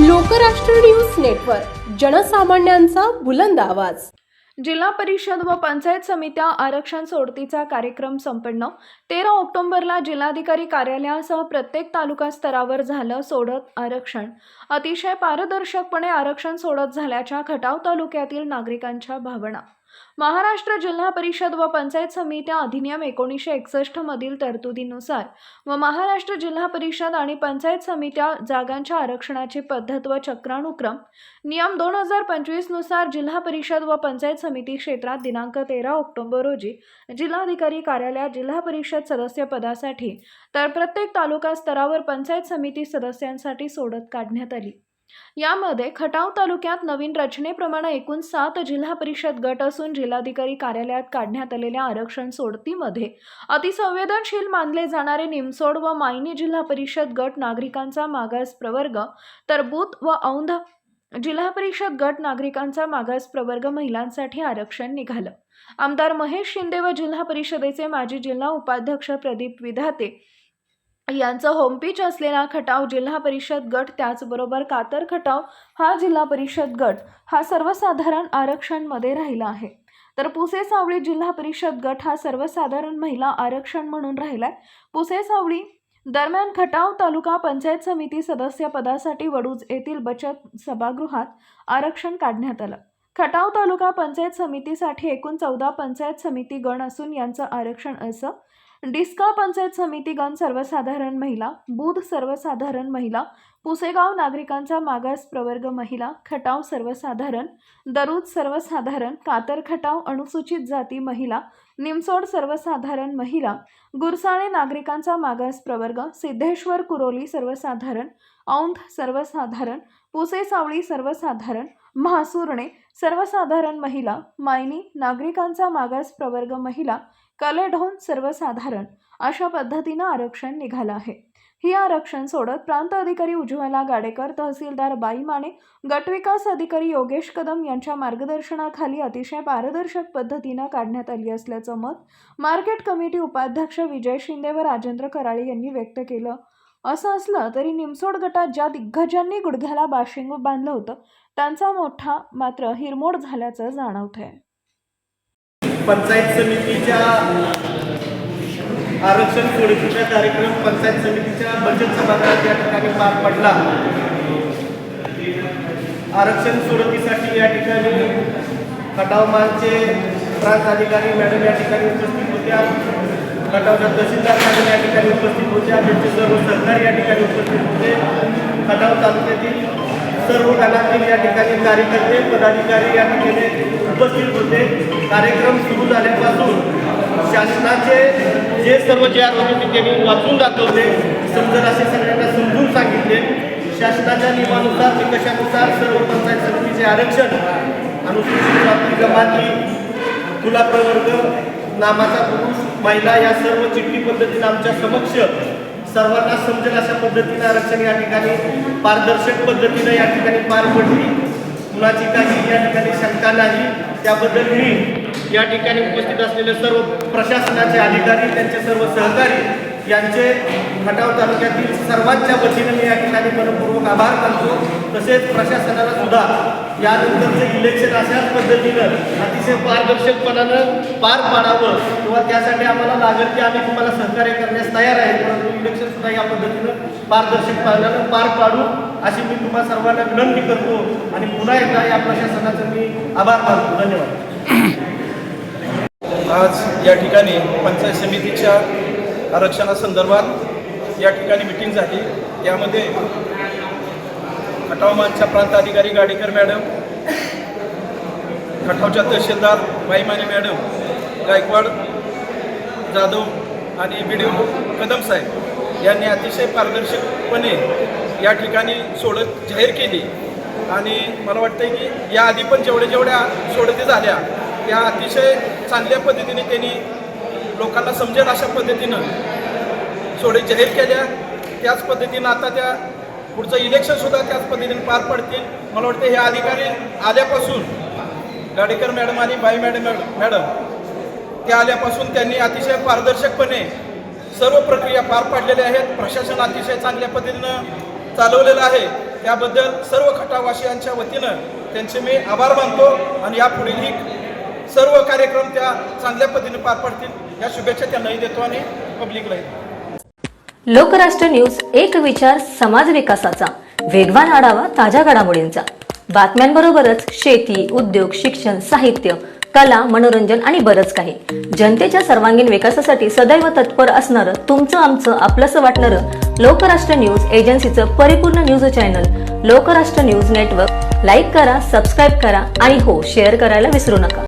Lokrashtra news network जनसामान्यांचा बुलंद आवाज. जिल्हा परिषद व पंचायत समित्या आरक्षण सोडतीचा कार्यक्रम संपन्न. तेरा ऑक्टोबरला जिल्हाधिकारी कार्यालयासह प्रत्येक तालुका स्तरावर झालं सोडत आरक्षण. अतिशय पारदर्शकपणे आरक्षण सोडत झाल्याच्या खटाव तालुक्यातील नागरिकांच्या भावना. महाराष्ट्र जिल्हा परिषद व पंचायत समित्या अधिनियम एकोणीसशे एकसष्ट मधील तरतुदीनुसार व महाराष्ट्र जिल्हा परिषद आणि पंचायत समित्या जागांच्या आरक्षणाची पद्धत व चक्रानुक्रम नियम दोन हजार पंचवीसनुसार जिल्हा परिषद व पंचायत समिती क्षेत्रात दिनांक तेरा ऑक्टोबर रोजी जिल्हाधिकारी कार्यालयात जिल्हा परिषद सदस्य पदासाठी तर प्रत्येक तालुका स्तरावर पंचायत समिती सदस्यांसाठी सोडत काढण्यात आली. यामध्ये खटाव तालुक्यात नवीन रचनेप्रमाणे एकूण सात जिल्हा परिषद गट असून जिल्हाधिकारी कार्यालयात काढण्यात आलेल्या आरक्षण सोडतीमध्ये अतिसंवेदनशील मानले जाणारे निमसोड व मायनी जिल्हा परिषद गट नागरिकांचा मागास प्रवर्ग तर बूथ व औंध जिल्हा परिषद गट नागरिकांचा मागास प्रवर्ग महिलांसाठी आरक्षण निघालं. आमदार महेश शिंदे व जिल्हा परिषदेचे माजी जिल्हा उपाध्यक्ष प्रदीप विधाते यांचं होमपीच असलेला खटाव जिल्हा परिषद गट त्याचबरोबर कातर खटाव हा जिल्हा परिषद गट हा सर्वसाधारण आरक्षणमध्ये राहिला आहे. तर पुसे सावळी जिल्हा परिषद गट हा सर्वसाधारण महिला आरक्षण म्हणून राहिलाय. पुसे सावळी दरम्यान खटाव तालुका पंचायत समिती सदस्य पदासाठी वडूज येथील बचत सभागृहात आरक्षण काढण्यात आलं. खटाव तालुका पंचायत समितीसाठी एकूण चौदा पंचायत समिती गण असून यांचं आरक्षण असं डिस्का पंचायत समितीगण सर्वसाधारण महिला बुध सर्वसाधारण महिला पुसेगाव नागरिकांचा मागास प्रवर्ग महिला खटाव सर्वसाधारण दरूद सर्वसाधारण कातर खटाव अनुसूचित जाती महिला निमसोड सर्वसाधारण महिला गुरसाळे नागरिकांचा मागास प्रवर्ग सिद्धेश्वर कुरोली सर्वसाधारण औंध सर्वसाधारण पुसे सावळी सर्वसाधारण महासूरणे सर्वसाधारण महिला मायनी नागरिकांचा मागास प्रवर्ग महिला कलेढोन सर्वसाधारण अशा पद्धतीनं आरक्षण निघालं आहे. ही आरक्षण सोडत प्रांत अधिकारी उज्ज्वला गाडेकर तहसीलदार बाई माने गटविकास अधिकारी योगेश कदम यांच्या मार्गदर्शनाखाली अतिशय पारदर्शक पद्धतीनं काढण्यात आली असल्याचं मत मार्केट कमिटी उपाध्यक्ष विजय शिंदे व राजेंद्र कराळे यांनी व्यक्त केलं. असं असलं तरी निमसोड गटात ज्या दिग्गजांनी गुडघ्याला बाशिंग बांधलं होतं त्यांचा मोठा मात्र हिरमोड झाल्याचं जाणवतंय. पंचायत समितीच्या आरक्षण सोडतीचा कार्यक्रम पंचायत समितीच्या बचत सभागृहात या ठिकाणी पार पडला. आरक्षण सोडतीसाठी या ठिकाणी खटावमानचे प्रांत अधिकारी मॅडम या ठिकाणी उपस्थित होत्या. खटावच्या तहसीलदार मॅडम या ठिकाणी उपस्थित होते. आमचे सर्व सरकार या ठिकाणी उपस्थित होते. खटाव तालुक्यातील सर्व गणातील या ठिकाणी कार्यकर्ते पदाधिकारी या ठिकाणी उपस्थित होते. कार्यक्रम सुरू झाल्यापासून शासनाचे जे सर्व जे आर होते त्यांनी वाचून दाखवले. समजत असे सगळ्यांना समजून सांगितले. शासनाच्या नियमानुसार निकषानुसार सर्व पंचायत समितीचे आरक्षण अनुसूचित जाती जमाती खुला प्रवर्ग नामाचा पुरुष महिला या सर्व चिठ्ठी पद्धतीने आमच्या समक्ष सर्वांना समजेल अशा पद्धतीने आरक्षण या ठिकाणी पारदर्शक पद्धतीने या ठिकाणी पार पडली. कुणाची काही या ठिकाणी शंका नाही. त्याबद्दल मी या ठिकाणी उपस्थित असलेले सर्व प्रशासनाचे अधिकारी त्यांचे सर्व सहकारी यांचे खटाव तालुक्यातील सर्वांच्या वतीनं मी या ठिकाणी मनपूर्वक आभार मानतो. तसेच प्रशासनाला सुद्धा यानंतरचं इलेक्शन अशाच पद्धतीनं अतिशय पारदर्शकपणानं पार पाडावं किंवा त्यासाठी आम्हाला लागेल की आम्ही तुम्हाला सहकार्य करण्यास तयार आहे. परंतु इलेक्शन सुद्धा या पद्धतीनं पारदर्शक पालनानं पार पाडू अशी मी तुम्हा सर्वांना विनंती करतो आणि पुन्हा एकदा या प्रशासनाचं मी आभार मानतो. धन्यवाद. आज या ठिकाणी पंचायत समितीच्या आरक्षणासंदर्भात या ठिकाणी मिटिंग झाली. त्यामध्ये खटावमानच्या प्रांत अधिकारी गाडेकर मॅडम खटावच्या तहसीलदार बाईमाने मॅडम गायकवाड जाधव आणि बी डी कदम साहेब यांनी अतिशय पारदर्शकपणे या ठिकाणी सोडत जाहीर केली. आणि मला वाटतं की या आधी पण जेवढ्या जेवढ्या सोडती झाल्या त्या अतिशय चांगल्या पद्धतीने त्यांनी लोकांना समजेल अशा पद्धतीनं. सोडे जाहीर केल्या त्याच पद्धतीनं आता त्या पुढचं इलेक्शनसुद्धा त्याच पद्धतीने पार पडतील. मला वाटतं हे अधिकारी आल्यापासून गाडेकर मॅडम आणि बाई मॅडम मॅडम त्या आल्यापासून त्यांनी अतिशय पारदर्शकपणे सर्व प्रक्रिया पार पाडलेल्या आहेत. प्रशासन अतिशय चांगल्या पद्धतीनं चालवलेलं आहे. त्याबद्दल सर्व खटावासियांच्या वतीनं त्यांचे मी आभार मानतो आणि यापुढीलही सर्व कार्यक्रम त्या चांगल्या पद्धतीने पार पडतील. या शुभेच्छा त्यांनाही देतो आणि पब्लिकलाही लोकराष्ट्र न्यूज एक विचार समाज विकासाचा. वेगवान आढावा ताज्या घडामोडींचा. बातम्यांबरोबरच शेती उद्योग शिक्षण साहित्य कला मनोरंजन आणि बरंच काही. जनतेच्या सर्वांगीण विकासासाठी सदैव तत्पर असणारं तुमचं आमचं आपलंसं वाटणारं लोकराष्ट्र न्यूज एजन्सीचं परिपूर्ण news channel Lokrashtra news network. Like करा सबस्क्राईब करा आणि हो शेअर करायला विसरू नका.